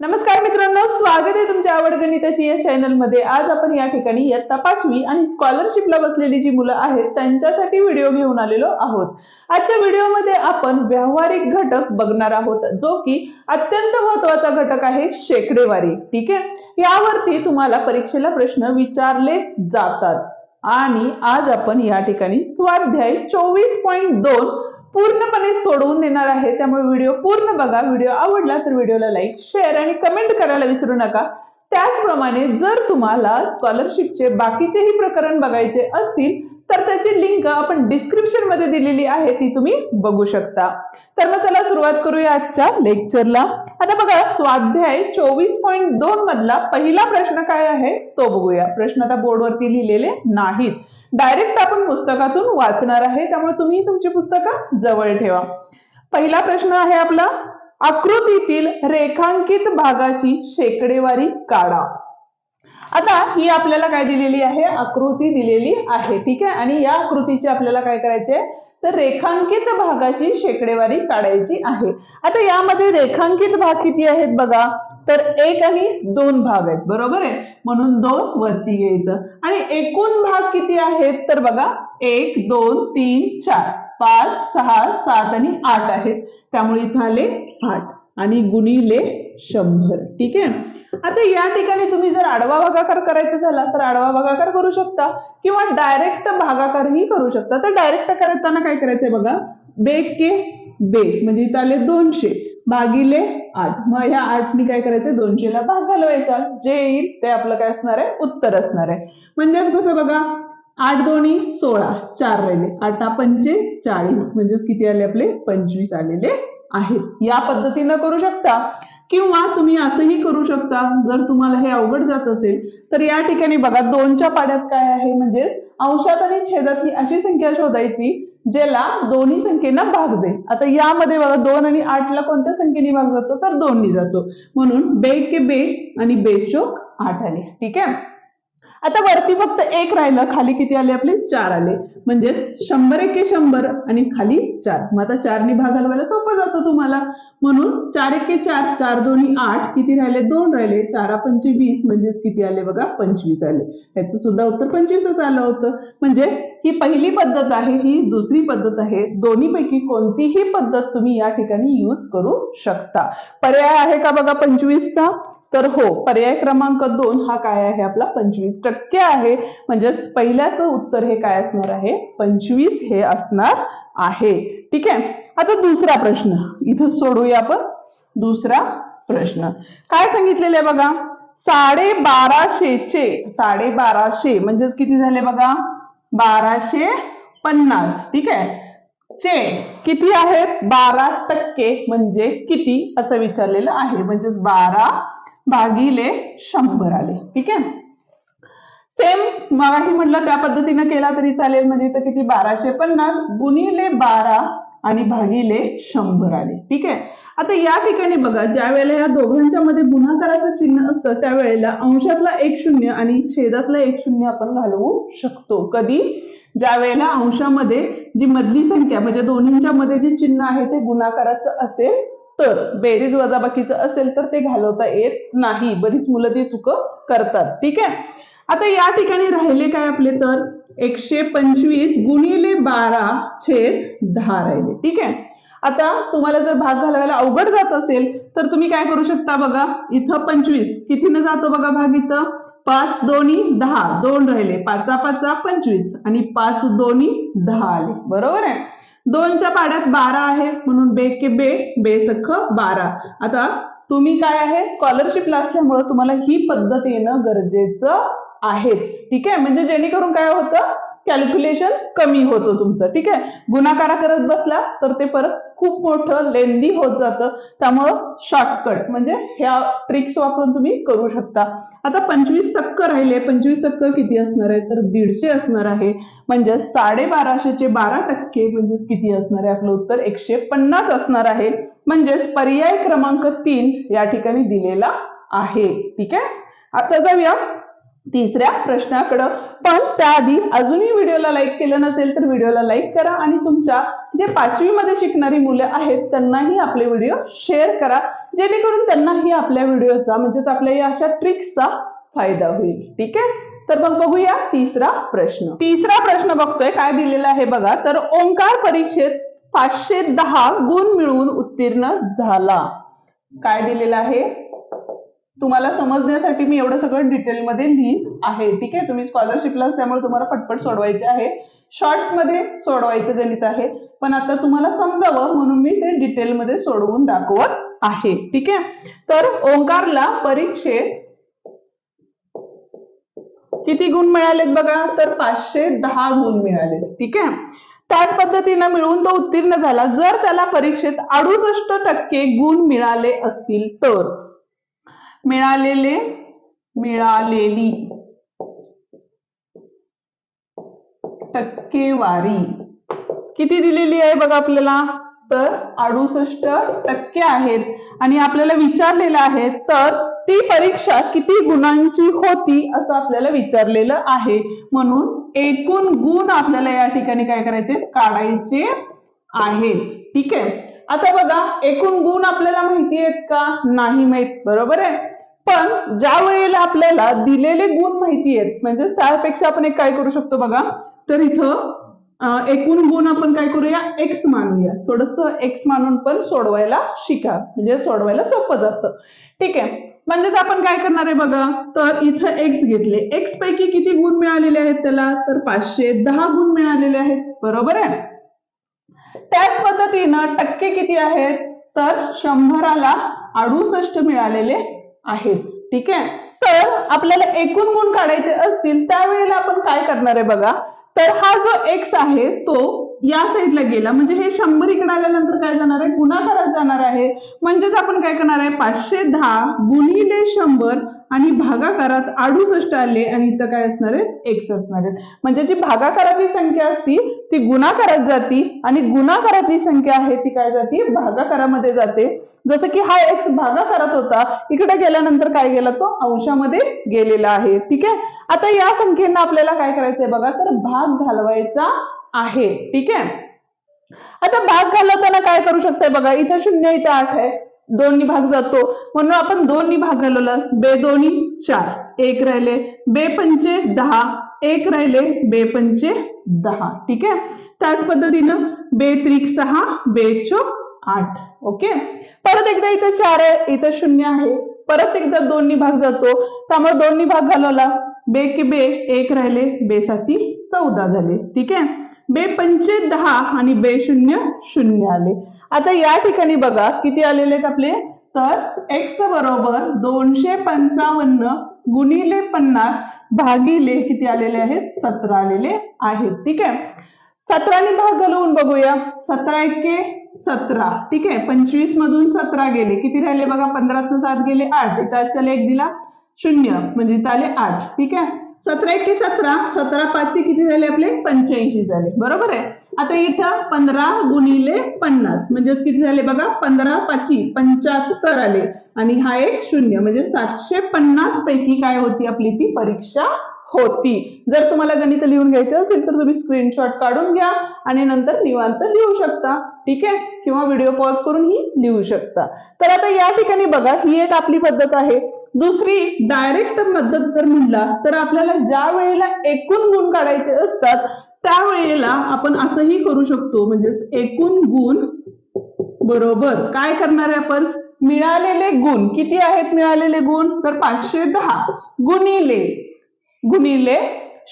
नमस्कार मित्रांनो स्वागत आहे तुमच्या आवड गणिताची या चॅनलमध्ये. आज आपण या ठिकाणी इयत्ता पाचवी आणि स्कॉलरशिपला बसलेली जी मुलं आहेत त्यांच्यासाठी व्हिडिओ घेऊन आलेलो आहोत. आजच्या व्हिडिओमध्ये आपण व्यावहारिक घटक बघणार आहोत जो की अत्यंत महत्त्वाचा घटक आहे शेकडेवारी. ठीक आहे? यावरती तुम्हाला परीक्षेला प्रश्न विचारले जातात. आणि आज आपण या ठिकाणी स्वाध्याय चोवीस पॉईंट दोन पूर्णपणे सोडवून देणार आहे. त्यामुळे व्हिडिओ पूर्ण बघा. व्हिडिओ आवडला तर व्हिडिओला लाईक शेअर आणि कमेंट करायला विसरू नका. त्याचप्रमाणे जर तुम्हाला स्कॉलरशिपचे बाकीचेही प्रकरण बघायचे असतील तर त्याची लिंक आपण डिस्क्रिप्शनमध्ये दिलेली आहे ती तुम्ही बघू शकता. तर मग चला सुरुवात करूया आजच्या लेक्चरला आता बघा स्वाध्याय चोवीस पॉईंट दोन मधला पहिला प्रश्न काय आहे तो बघूया. प्रश्न आता बोर्डवरती लिहिलेले नाहीत. डायरेक्ट आपण पुस्तकातून वाचणार आहे त्यामुळे तुम्ही तुमची पुस्तकं जवळ ठेवा. पहिला प्रश्न आहे आपला आकृतीतील रेखांकित भागाची शेकडेवारी काढा. आता ही आपल्याला काय दिलेली आहे? आकृती दिलेली आहे ठीक आहे? आणि या आकृतीचे आपल्याला काय करायचे तर रेखांकित भागाची शेकडेवारी काढायची आहे. आता यामध्ये रेखांकित भाग किती आहेत बघा? तर एक आणि दोन भाग आहेत बरोबर आहे? म्हणून दोन वरती घ्यायचं. आणि एकूण भाग किती आहेत? तर बघा एक दोन तीन चार पाच सहा सात आणि आठ आहेत. त्यामुळे इथं आले आठ. आणि गुणिले शंभर. ठीक आहे? आता या ठिकाणी तुम्ही जर आडवा भागाकार करायचा झाला तर आडवा भागाकार करू शकता. किंवा डायरेक्ट भागाकारही करू शकता. तर डायरेक्ट करताना काय करायचंय बघा? बे के बे म्हणजे इथं आले दोनशे. भागिले आठ. मग ह्या आठनी काय करायचं दोनशेला भाग घालवायचा. जे येईल ते आपलं काय असणार आहे? उत्तर असणार आहे. म्हणजेच कसं बघा? आठ दोन्ही सोळा. चार राहिले. आठा पंचे चाळीस. म्हणजेच किती आले आपले? पंचवीस आलेले आहेत. या पद्धतीनं करू शकता. किंवा तुम्ही असंही करू शकता जर तुम्हाला हे अवघड जात असेल तर या ठिकाणी बघा दोनच्या पाड्यात काय आहे? म्हणजे अंशात आणि छेदातली अशी संख्या शोधायची ज्याला दोन्ही संख्येना भाग दे आता यामध्ये बघा दोन आणि आठला कोणत्या संख्येने भाग जातो? तर दोननी जातो. म्हणून बे के बे आणि बेचोक आठ आले. ठीक आहे? आता वरती फक्त एक राहिलं खाली किती आले आपले? चार आले. म्हणजे शंभर एके शंभर आणि खाली चार. मग आता चारनी भाग घालवायला सोपं जातं तुम्हाला. म्हणून चार एके चार चार दोन्ही आठ किती राहिले? दोन राहिले. चारा पंचे वीस म्हणजेच किती आले बघा? पंचवीस आले. याचं सुद्धा उत्तर पंचवीसच आलं होतं. म्हणजे ही पहिली पद्धत आहे ही दुसरी पद्धत आहे. दोन्हीपैकी कोणतीही पद्धत तुम्ही या ठिकाणी यूज करू शकता. पर्याय आहे का बघा पंचवीसचा? तर हो पर्याय क्रमांक दोन हा काय आहे? आपला पंचवीस टक्के आहे. म्हणजेच पहिल्याचं उत्तर हे काय असणार आहे? पंचवीस हे असणार आहे. ठीक आहे? आता दुसरा प्रश्न. इथं सोडूया आपण दुसरा प्रश्न. काय सांगितलेलं आहे बघा? साडे बाराशेचे साडे बाराशे म्हणजे किती झाले बघा? बाराशे पन्नास. ठीक आहे? चे किती आहेत? बारा टक्के म्हणजे किती? असं विचारलेलं आहे. म्हणजेच बारा भागिले शंभर आले. ठीक आहे? सेम मराठी म्हटलं त्या पद्धतीनं केला तरी चालेल. म्हणजे इथं किती? बाराशे पन्नास गुणिले बारा आणि भागिले शंभर आले. ठीक आहे? आता या ठिकाणी बघा ज्या वेळेला या दोघांच्या मध्ये गुणाकाराचं चिन्ह असतं त्यावेळेला अंशातला एक शून्य आणि छेदातला एक शून्य आपण घालवू शकतो. कधी? ज्या वेळेला अंशामध्ये जी मधली संख्या म्हणजे दोन्हींच्या मध्ये जे चिन्ह आहे ते गुणाकाराचं असेल तर बेरीज वजाबाकीचं असेल तर ते घालवता येत नाही. बरीच मुलं ती चुकं करतात. ठीक आहे? आता या ठिकाणी राहिले काय आपले तर? एकशे पंचवीस गुणिले बारा छेद दहा राहिले. ठीक आहे? आता तुम्हाला जर भाग घालवायला अवघड जात असेल तर तुम्ही काय करू शकता बघा? इथं पंचवीस. कितीनं जातो बघा भाग इथं? पाच दोन्ही दहा. दोन राहिले. पाचा पाचा पंचवीस. आणि पाच दोन्ही दहा आले. बरोबर आहे? दोनच्या पाड्यात बारा आहे. म्हणून बे के बे बे सख बारा. आता तुम्ही काय आहे? स्कॉलरशिपला असल्यामुळं तुम्हाला ही पद्धत येणं गरजेचं आहेच ठीक आहे? म्हणजे जेणेकरून काय होतं? कॅल्क्युलेशन कमी होतं तुमचं. ठीक आहे? गुणाकारा करत बसला तर ते परत खूप मोठं लेंदी होत जातं. त्यामुळं शॉर्टकट म्हणजे ह्या ट्रिक्स वापरून तुम्ही करू शकता. आता पंचवीस टक्क राहिले. पंचवीस टक्क किती असणार आहे? तर दीडशे असणार आहे. म्हणजे साडेबाराशेचे बारा टक्के म्हणजेच किती असणार आहे? आपलं उत्तर एकशे पन्नास असणार आहे. म्हणजेच पर्याय क्रमांक तीन या ठिकाणी दिलेला आहे. ठीक आहे? आता जाऊया तिसऱ्या प्रश्नाकडं. पण त्याआधी अजूनही व्हिडिओला लाईक केलं नसेल तर व्हिडिओला लाईक करा आणि तुमच्या जे पाचवी मध्ये शिकणारी मुलं आहेत त्यांनाही आपले व्हिडिओ शेअर करा. जेणेकरून त्यांनाही आपल्या व्हिडिओचा म्हणजेच आपल्या या अशा ट्रिक्सचा फायदा होईल. ठीक आहे? तर मग बघूया तिसरा प्रश्न. तिसरा प्रश्न बघतोय काय दिलेला आहे बघा. तर ओंकार परीक्षेत पाचशे दहा गुण मिळवून उत्तीर्ण झाला. काय दिलेलं आहे? तुम्हाला समजण्यासाठी मी एवढं सगळं डिटेलमध्ये लिहित आहे. ठीक आहे? तुम्ही स्कॉलरशिपला त्यामुळे तुम्हाला पटपट सोडवायचे आहे. शॉर्ट्समध्ये सोडवायचं गणित आहे. पण आता तुम्हाला समजावं म्हणून मी ते डिटेलमध्ये सोडवून दाखवत आहे. ठीक आहे? तर ओंकारला परीक्षेत किती गुण मिळालेत बघा? तर पाचशे दहा गुण मिळाले ठीक आहे? त्याच पद्धतीनं मिळून तो उत्तीर्ण झाला. जर त्याला परीक्षेत अडुसष्ट टक्के गुण मिळाले असतील तर? मिळालेले मिळालेली. टक्केवारी. किती दिलेली आहे बघा आपल्याला? तर अडुसष्ट टक्के आहेत. आणि आपल्याला विचारलेलं आहे तर ती परीक्षा किती गुणांची होती असं आपल्याला विचारलेलं आहे. म्हणून एकूण गुण आपल्याला या ठिकाणी काय करायचे? काढायचे आहेत. ठीक आहे? आता बघा एकूण गुण आपल्याला माहिती आहेत का? नाही माहीत बरोबर आहे? पण ज्या वेळेला आपल्याला दिलेले गुण माहिती आहेत म्हणजे त्यापेक्षा आपण एक काय करू शकतो बघा? तर इथं एकूण गुण आपण काय करूया? एक्स मानूया. थोडस एक्स मानून पण सोडवायला शिका. म्हणजे सोडवायला सोपं जातं. ठीक आहे? म्हणजेच आपण काय करणार आहे बघा? तर इथं एक्स घेतले. एक्स पैकी किती गुण मिळालेले आहेत त्याला? तर पाचशे दहा गुण मिळालेले आहेत. बरोबर आहे? त्याच पद्धतीनं टक्के किती आहेत? तर शंभराला अडुसष्ट मिळालेले आहेत. ठीक आहे? तर आपल्याला एकूण गुण काढायचे असतील त्यावेळेला आपण काय करणार आहे बघा? तर हा जो एक्स आहे तो या साईडला गेला. म्हणजे हे शंभर इकडे आल्यानंतर काय जाणार आहे? गुणाकारात जाणार आहे. म्हणजेच आपण काय करणार आहे? पाचशे दहा गुणिले शंभर आणि भागाकारात अडुसष्ट आले आणि इथं काय असणार आहे एक्स असणार आहेत. म्हणजे जी भागाकारातली संख्या असती ती गुणाकारात जाती आणि गुणाकारातली संख्या आहे ती काय जाती? भागाकारामध्ये जाते. जसं की हा एक्स भागाकारात होता इकडे गेल्यानंतर काय गेला? तो अंशामध्ये गेलेला आहे. ठीक आहे? आता या संख्येनं आपल्याला काय करायचंय बघा? तर भाग घालवायचा आहे. ठीक आहे? आता भाग घालवताना काय करू शकते बघा? इथं शून्य इथं आठ आहे. दोन्ही भाग जातो. म्हणून आपण दोन्ही भाग घालवला. बे दोन्ही चार. एक राहिले बे पंचे दहा. एक राहिले बे पंचे दहा. ठीक आहे? त्याच पद्धतीनं बे त्रिक सहा बे चोक आठ. ओके? परत एकदा इथं चार आहे. इथं शून्य आहे. परत एकदा दोन्ही भाग जातो. त्यामुळे दोन्ही भाग घालवला. बे कि बे एक राहिले. बे साती चौदा झाले. ठीक आहे? बे पंचे दहा आणि बे शून्य शून्य आले. आता या ठिकाणी बघा किती आलेले आहेत आपले? तर एक्स बरोबर दोनशे पंचावन्न गुणिले पन्नास भागिले किती आलेले आहेत? सतरा आलेले आहेत ठीक आहे? सतराने भाग घालवून बघूया. सतरा एके सतरा ठीक आहे? पंचवीस मधून सतरा गेले. किती राहिले बघा? पंधराचं सात गेले आठ. इथं आजच्याला एक दिला शून्य म्हणजे इथं आले आठ ठीक आहे? सतरा एके सतरा सतरा पाचशे किती झाले आपले? पंच्याऐंशी झाले. बरोबर आहे? आता इथं पंधरा गुणिले पन्नास म्हणजेच किती झाले बघा? पंधरा पाची पंच्याहत्तर आले. आणि हा एक शून्य म्हणजे सातशे पन्नास पैकी काय होती आपली ती परीक्षा होती. जर तुम्हाला गणित लिहून घ्यायचं असेल तर तुम्ही स्क्रीनशॉट काढून घ्या आणि नंतर निवांत लिहू शकता. ठीक आहे? किंवा व्हिडिओ पॉज करून ही लिहू शकता. तर आता या ठिकाणी बघा ही एक आपली पद्धत आहे. दुसरी डायरेक्ट मदत जर म्हणला तर आपल्याला ज्या वेळेला एकूण गुण काढायचे असतात त्यावेळेला आपण असंही करू शकतो. म्हणजेच एकूण गुण बरोबर. काय करणार आहे आपण? मिळालेले गुण. किती आहेत मिळालेले गुण? तर पाचशे दहा. गुणिले. गुणिले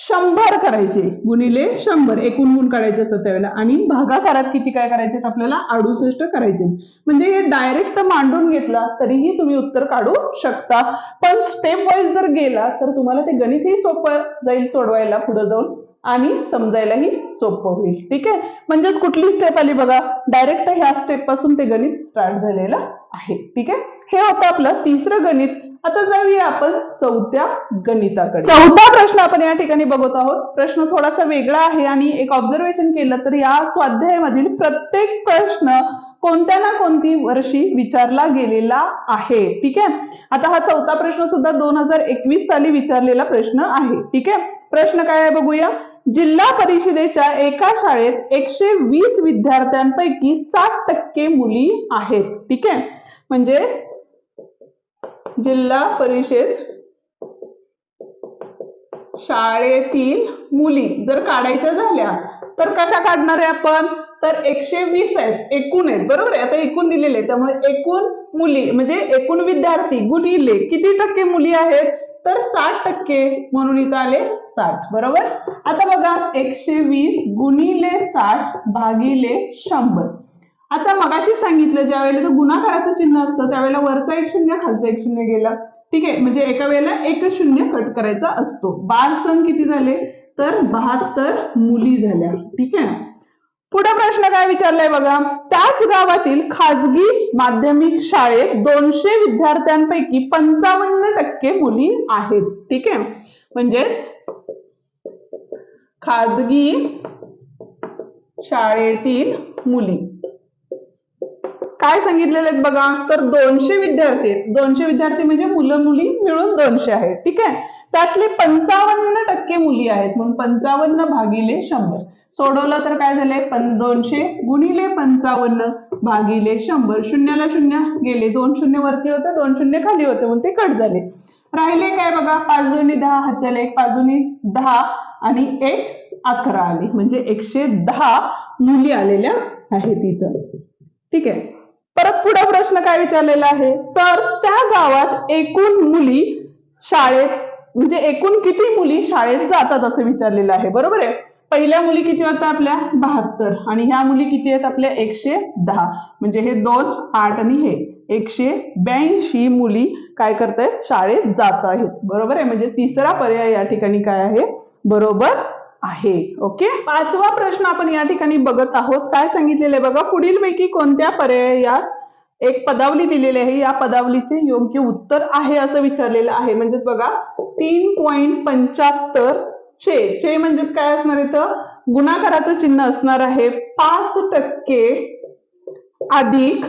शंभर करायचे. गुणिले शंभर. एकूण गुण काढायचे असतात त्यावेळेला. आणि भागाकारात किती काय करायचे? आपल्याला अडुसष्ट करायचे. म्हणजे हे डायरेक्ट मांडून घेतला तरीही तुम्ही उत्तर काढू शकता. पण स्टेप वाईज जर गेला तर तुम्हाला ते गणितही सोपं जाईल सोडवायला पुढे जाऊन. आणि समजायलाही सोपं होईल. ठीक आहे? म्हणजेच कुठली स्टेप आली बघा. डायरेक्ट ह्या स्टेपपासून ते गणित स्टार्ट झालेलं आहे. ठीक आहे? हे होतं आपलं तिसरं गणित. आता जाऊया आपण चौथ्या गणिताकडे. चौथा प्रश्न आपण या ठिकाणी बघत आहोत. प्रश्न थोडासा वेगळा आहे आणि एक ऑब्झर्वेशन केलं तर या स्वाध्यायामधील प्रत्येक प्रश्न कोणत्या ना कोणती वर्षी विचारला गेलेला आहे. ठीक आहे? आता हा चौथा प्रश्न सुद्धा दोन हजार एकवीस साली विचारलेला प्रश्न आहे. ठीक आहे? प्रश्न काय आहे बघूया. जिल्हा परिषदेच्या एका शाळेत एकशे वीस विद्यार्थ्यांपैकी सात टक्के मुली आहेत. ठीक आहे? म्हणजे जिल्हा परिषद शाळेतील मुली जर काढायच्या झाल्या तर कशा काढणार आहे आपण? तर एकशे वीस आहेत एकूण आहेत. बरोबर आहे? आता एकूण दिलेले आहे त्यामुळे एकूण मुली म्हणजे एकूण विद्यार्थी गुणिले किती टक्के मुली आहेत? तर साठ टक्के म्हणून इथं आले साठ. बरोबर? आता बघा एकशे वीस गुणिले साठ भागिले शंभर. आता मगाशी सांगितलं ज्या वेळेला गुणाकाराचं चिन्ह असतं त्यावेळेला वरचा एक शून्य खालचा एक शून्य गेला. ठीक आहे? म्हणजे एका वेळेला एकच शून्य कट करायचा असतो. बाल सण किती झाले? तर बहात्तर मुली झाल्या. ठीक आहे पुढे प्रश्न काय विचारलाय बघा. त्याच गावातील खाजगी माध्यमिक शाळेत दोनशे विद्यार्थ्यांपैकी पंचावन्न टक्के मुली आहेत. ठीक आहे? म्हणजेच खाजगी शाळेतील मुली. काय सांगितलेले आहेत बघा? तर दोनशे विद्यार्थी आहेत. दोनशे विद्यार्थी म्हणजे मुलं मुली मिळून दोनशे आहेत. ठीक आहे? त्यातले पंचावन्न टक्के मुली आहेत म्हणून पंचावन्न भागिले शंभर. सोडवलं तर काय झालंय पण दोनशे गुणिले पंचावन्न भागिले शंभर. शून्याला शून्य गेले. दोन शून्य वरती होते दोन शून्य खाली होते म्हणून ते कट झाले. राहिले काय बघा? पाच दोन्ही दहा हातच्याला एक पाच दोन्ही दहा आणि एक अकरा आली. म्हणजे एकशे दहा मुली आलेल्या आहेत इथं. ठीक आहे? परत पुढे प्रश्न काय विचारलेला आहे? तर त्या गावात एकूण मुली शाळेत म्हणजे एकूण किती मुली शाळेत जातात असं विचारलेलं आहे. बरोबर आहे? पहिल्या मुली किती होत्या आपल्या? बहात्तर. आणि ह्या मुली किती आहेत आपल्या? एकशे दहा. म्हणजे हे दोन आठ आणि हे. एकशे ब्याऐंशी मुली काय करतायत? शाळेत जात आहेत. बरोबर आहे? म्हणजे तिसरा पर्याय या ठिकाणी काय आहे? बरोबर आहे. ओके पाचवा प्रश्न आपण या ठिकाणी बघत आहोत. काय सांगितलेलं आहे बघा? पुढीलपैकी कोणत्या पर्यायात एक पदावली दिलेली आहे? या पदावलीचे योग्य उत्तर आहे असं विचारलेलं आहे. म्हणजेच बघा तीन पॉईंट पंच्याहत्तर चे चे म्हणजेच काय असणार इथं? गुणाकाराचं चिन्ह असणार आहे. पाच टक्के अधिक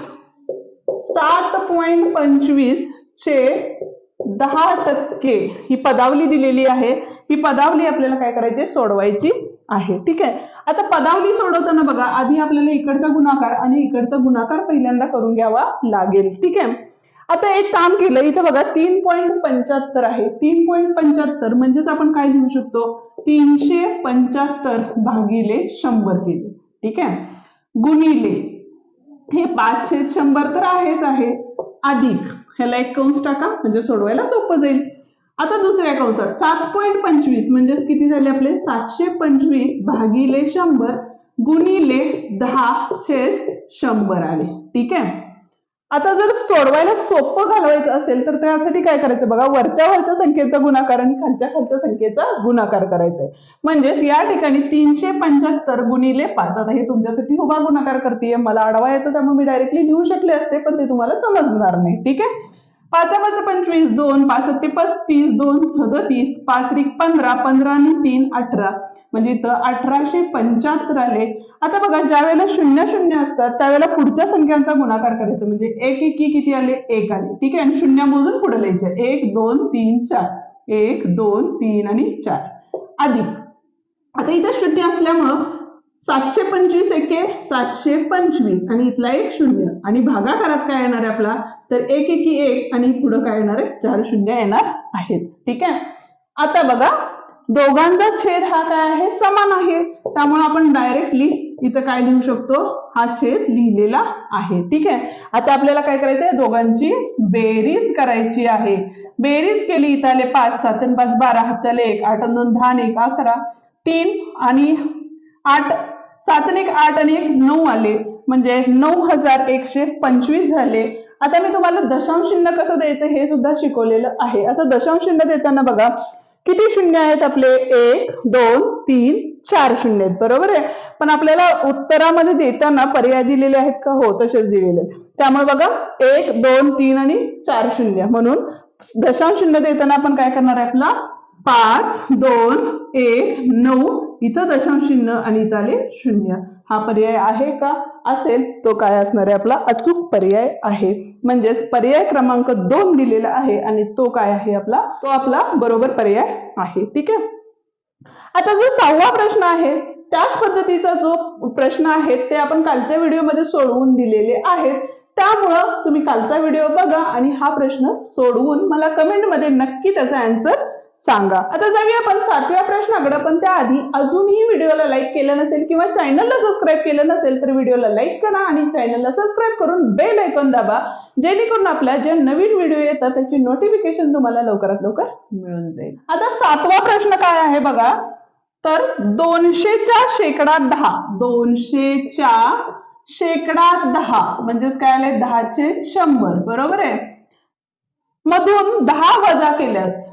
सात पॉईंट पंचवीस चे दहा टक्के ही पदावली दिलेली आहे. ही पदावली आपल्याला काय करायची? सोडवायची आहे. ठीक आहे? आता पदावली सोडवताना बघा आधी आपल्याला इकडचा गुणाकार आणि इकडचा गुणाकार पहिल्यांदा करून घ्यावा लागेल. ठीक आहे? आता एक काम केलं इथं बघा तीन पॉईंट पंच्याहत्तर आहे. तीन पॉईंट पंच्याहत्तर म्हणजेच आपण काय लिहू शकतो? तीनशे पंच्याहत्तर भागिले शंभर केले. ठीक आहे? गुणिले हे पाचशे शंभर तर आहेच आहे. अधिक. ह्याला एक कंस टाका म्हणजे सोडवायला सोपं जाईल. आता दुसऱ्या कंसात सात पॉईंट पंचवीस म्हणजेच किती झाले आपले? सातशे पंचवीस भागिले शंभर गुणिले दहा छेद शंभर आले. ठीक आहे? आता जर सोडवायला सोपं घालवायचं असेल तर त्यासाठी काय करायचं बघा? वरच्या वरच्या संख्येचा गुणाकार आणि खालच्या खालच्या संख्येचा गुणाकार करायचा आहे म्हणजेच या ठिकाणी तीनशे पंच्याहत्तर गुणिले पाच. आता हे तुमच्यासाठी उभा गुणाकार करते मला आडवा येतो त्यामुळे मी डायरेक्टली लिहू शकले असते पण ते तुम्हाला समजणार नाही. ठीक आहे? पाच पाच पंचवीस दोन पाच ते पस्तीस दोन सदतीस पाच एक पंधरा पंधरा आणि तीन अठरा. म्हणजे इथं अठराशे पंच्याहत्तर आले. आता बघा ज्या वेळेला शून्य शून्य असतात त्यावेळेला पुढच्या संख्यांचा गुणाकार करायचा. म्हणजे एक एकी किती आले? एक आले. ठीक आहे? आणि शून्य मोजून पुढे लिहायचे. एक दोन तीन चार. एक दोन तीन आणि चार. अधिक. आता इथं शून्य असल्यामुळं सातशे पंचवीस एके सातशे पंचवीस. आणि इथला एक शून्य. आणि भागाकारात काय येणार आहे आपला? तर एक एकी एक. आणि पुढं काय येणार आहे? चार शून्य येणार आहेत. ठीक आहे? आता बघा दोघांचा छेद हा काय आहे? समान आहे. त्यामुळे आपण डायरेक्टली इथं काय लिहू शकतो? हा छेद लिहिलेला आहे. ठीक आहे? आता आपल्याला काय करायचं आहे दोघांची बेरीज करायची आहे. बेरीज केली इथं आले पाच सात आणि पाच बारा हातच्याले एक आठ दोन दहा आणि एक अकरा तीन आणि आठ सात आणि एक आठ आणि एक नऊ आले. म्हणजे नऊ हजार एकशे पंचवीस झाले. आता मी तुम्हाला दशांश चिन्ह कसं द्यायचं हे सुद्धा शिकवलेलं आहे. आता दशांश चिन्ह देताना बघा. किती शून्य आहेत आपले? एक दोन तीन चार शून्य आहेत. बरोबर आहे? पण आपल्याला उत्तरामध्ये देताना पर्याय दिलेले आहेत का? हो तसेच दिलेले आहेत. त्यामुळे बघा एक दोन तीन आणि चार शून्य. म्हणून दशांश शून्य देताना आपण काय करणार आहे आपला? पाच दोन एक नऊ. इथं दशांश शून्य आणि इथं आले शून्य. हा पर्याय आहे का? असेल तो काय असणार आहे आपला अचूक पर्याय आहे. म्हणजेच पर्याय क्रमांक दोन दिलेला आहे आणि तो काय आहे आपला? तो आपला बरोबर पर्याय आहे. ठीक आहे? आता जो सहावा प्रश्न आहे त्याच पद्धतीचा जो प्रश्न आहे ते आपण कालच्या व्हिडिओमध्ये सोडवून दिलेले आहेत. त्यामुळं तुम्ही कालचा व्हिडिओ बघा आणि हा प्रश्न सोडवून मला कमेंटमध्ये नक्की त्याचा अँसर सांगा. आता जाऊया आपण सातव्या प्रश्नाकडे. पण त्याआधी अजूनही व्हिडिओला लाईक केलं नसेल किंवा चॅनलला सबस्क्राईब केलं नसेल तर व्हिडिओला लाईक करा आणि चॅनलला सबस्क्राईब करून बेल ऐकून दाबा. जेणेकरून आपल्या जे नवीन व्हिडिओ येतात त्याची नोटिफिकेशन तुम्हाला लवकरात लवकर मिळून जाईल. आता सातवा प्रश्न काय आहे बघा? तर दोनशेच्या शेकडा दहा. दोनशेच्या शेकडा दहा. म्हणजेच काय आले दहाचे शंभर. बरोबर आहे? मधून दहा वजा केल्यास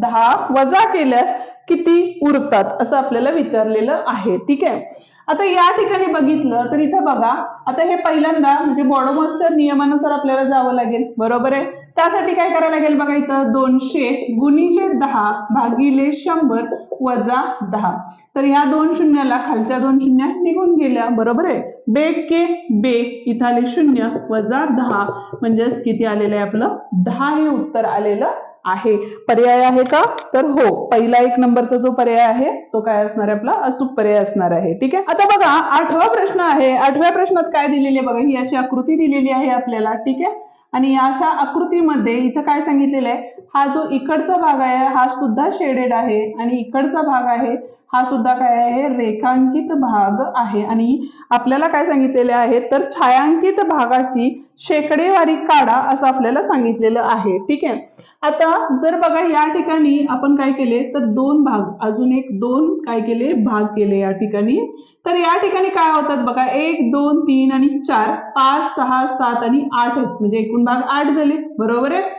दहा वजा केल्यास किती उरतात असं आपल्याला विचारलेलं आहे. ठीक आहे? आता या ठिकाणी बघितलं तर इथं बघा आता हे पहिल्यांदा म्हणजे बॉडोमसच्या नियमानुसार आपल्याला जावं लागेल. बरोबर आहे? त्यासाठी काय करायला लागेल बघा इथं दोनशे गुणिले दहा भागिले शंभर वजा दहा. तर ह्या दोन शून्याला खालच्या दोन शून्य निघून गेल्या. बरोबर आहे? बे के बे. इथं आले शून्य वजा दहा. म्हणजेच किती आलेलं आहे आपलं? दहा हे उत्तर आलेलं आहे. पर्याय आहे का? तर हो पहिला एक नंबरचा जो पर्याय आहे तो काय असणार आहे आपला? अचूक पर्याय असणार आहे. ठीक आहे? आता बघा आठवा प्रश्न आहे. आठव्या प्रश्नात काय दिलेली आहे बघा? ही अशी आकृती दिलेली आहे आपल्याला. ठीक आहे? आणि अशा आकृतीमध्ये इथं काय सांगितलेलं आहे? हा जो इकडचा भाग आहे हा सुद्धा शेडेड आहे. आणि इकडचा भाग आहे हा सुद्धा काय आहे? रेखांकित भाग आहे. आणि आपल्याला काय सांगितलेले आहे? तर छायांकित भागाची शेकडेवारी काढा असं आपल्याला सांगितलेलं आहे. ठीक आहे? आता जर बघा या ठिकाणी आपण काय केले? तर दोन भाग अजून एक दोन काय केले? भाग केले या ठिकाणी. तर या ठिकाणी काय होतात बघा? एक दोन तीन आणि चार पाच सहा सात आणि आठ म्हणजे एकूण भाग आठ झाले. बरोबर आहे?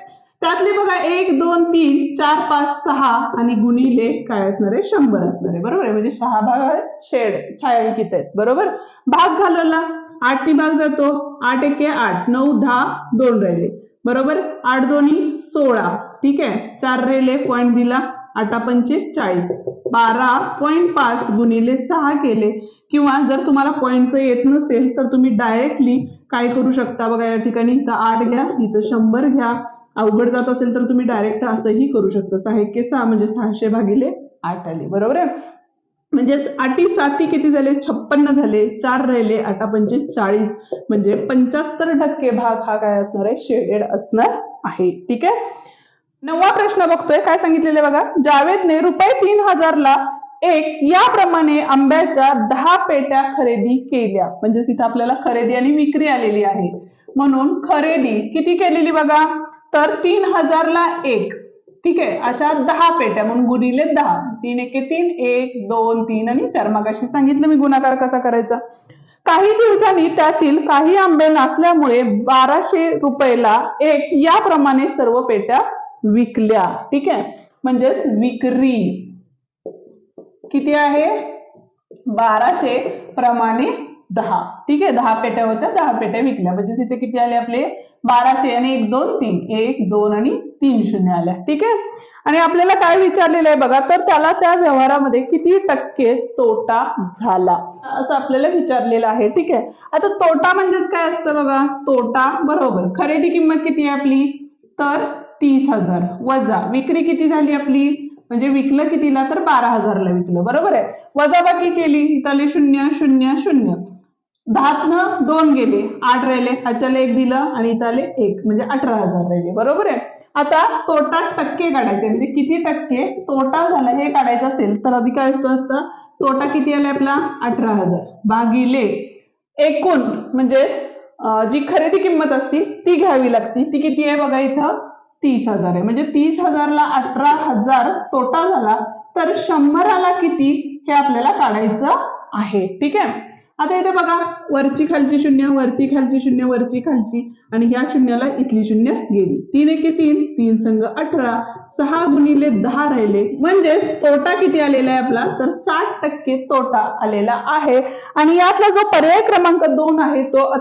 त्यातले बघा एक दोन तीन चार पाच सहा आणि गुणिले काय असणार आहे? शंभर असणार आहे. बरोबर आहे? म्हणजे सहा भाग शेड छायांकित आहेत. बरोबर? भाग घालवला. आठ भाग जातो. आठ एक आठ. नऊ दहा दोन राहिले. बरोबर? आठ दोन्ही सोळा. ठीक आहे? चार रेले पॉईंट दिला. आठा पंचे चाळीस. बारा पॉईंट पाच गुणिले सहा केले. किंवा जर तुम्हाला पॉईंटचं येत नसेल तर तुम्ही डायरेक्टली काय करू शकता बघा या ठिकाणी? इथं आठ घ्या इथं शंभर घ्या. अवघड जात असेल तर तुम्ही डायरेक्ट असंही करू शकता. सहा के सहा म्हणजे सहाशे भागिले आठ आले. बरोबर आहे? म्हणजेच आठी साती किती झाले? छप्पन्न झाले. चार राहिले. आठा पंचे चाळीस म्हणजे पंच्याहत्तर टक्के भाग हा काय असणार आहे? शेडेड असणार आहे. ठीक आहे? नववा प्रश्न बघतोय. काय सांगितलेले बघा? जावेदने रुपये तीन हजारला एक याप्रमाणे आंब्याच्या दहा पेट्या खरेदी केल्या. म्हणजे तिथं आपल्याला खरेदी आणि विक्री आलेली आहे. म्हणून खरेदी किती केलेली बघा? तर तीन हजारला एक. ठीक आहे? अशा दहा पेट्या. म्हणून गुणिले दहा. तीन एके तीन एक दोन तीन आणि चार. मगाशी सांगितलं मी गुणाकार कसा करायचा? काही दिवसांनी त्यातील काही आंबे नसल्यामुळे बाराशे रुपयेला एक याप्रमाणे सर्व पेट्या विकल्या. ठीक आहे? म्हणजेच विक्री. किती आहे? बाराशे प्रमाणे दहा. ठीक आहे? दहा पेट्या होत्या दहा पेट्या विकल्या. म्हणजे तिथे किती आले आपले? बाराशे आणि एक दोन तीन. एक दोन आणि तीन शून्य आल्या. ठीक आहे? आणि आपल्याला काय विचारलेलं आहे बघा तर त्याला त्या व्यवहारामध्ये किती टक्के तोटा झाला? असं आपल्याला विचारलेलं आहे. ठीक आहे? आता तोटा म्हणजेच काय असतं बघा? तोटा बरोबर. खरेदी किंमत किती आहे आपली? तर तीस हजार. वजा. विक्री किती झाली आपली? म्हणजे विकलं कितीला? तर बारा हजारला विकलं. बरोबर आहे? वजाबाकी केली. इथं आले शून्य शून्य शून्य. दहातनं दोन गेले. आठ राहिले. ह्याच्याला एक दिलं आणि इथं आले एक. म्हणजे अठरा हजार राहिले. बरोबर आहे? आता तोटा टक्के काढायचे. म्हणजे किती टक्के तोटा झाला हे काढायचं असेल तर आधी काय असतं. असतं तोटा किती आला आपला? अठरा हजार. भागिले एकूण म्हणजे जी खरेदी किंमत असती ती घ्यावी लागती. ती किती आहे बघा इथं? तीस हजार आहे. म्हणजे तीस हजारला अठरा हजार तोटा झाला तर शंभराला किती हे आपल्याला काढायचं आहे. ठीक आहे? आता इथे बघा वरची खालची शून्य वरची खालची शून्य वरची खालची आणि ह्या शून्याला इथली शून्य गेली. तीन एके तीन तीन संघ अठरा सहा गुणिले दहा राहिले. म्हणजेच तोटा किती आलेला आहे आपला? तर साठ टक्के तोटा आलेला आहे. आणि यातला जो पर्याय क्रमांक दोन आहे तो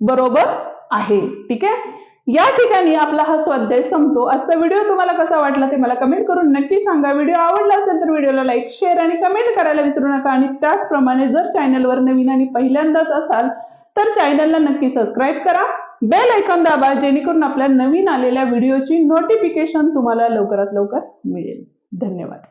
बरोबर आहे. ठीक आहे? या ठिकाणी आपला हा स्वाध्याय संपतो. आजचा व्हिडिओ तुम्हाला कसा वाटला ते मला कमेंट करून नक्की सांगा. व्हिडिओ आवडला असेल तर व्हिडिओला लाईक शेअर आणि कमेंट करायला विसरू नका. आणि त्याचप्रमाणे जर चॅनलवर नवीन आणि पहिल्यांदाच असाल तर चॅनलला नक्की सबस्क्राईब करा. बेल ऐकॉन दाबा जेणेकरून आपल्या नवीन आलेल्या व्हिडिओची नोटिफिकेशन तुम्हाला लवकरात लवकर मिळेल. धन्यवाद.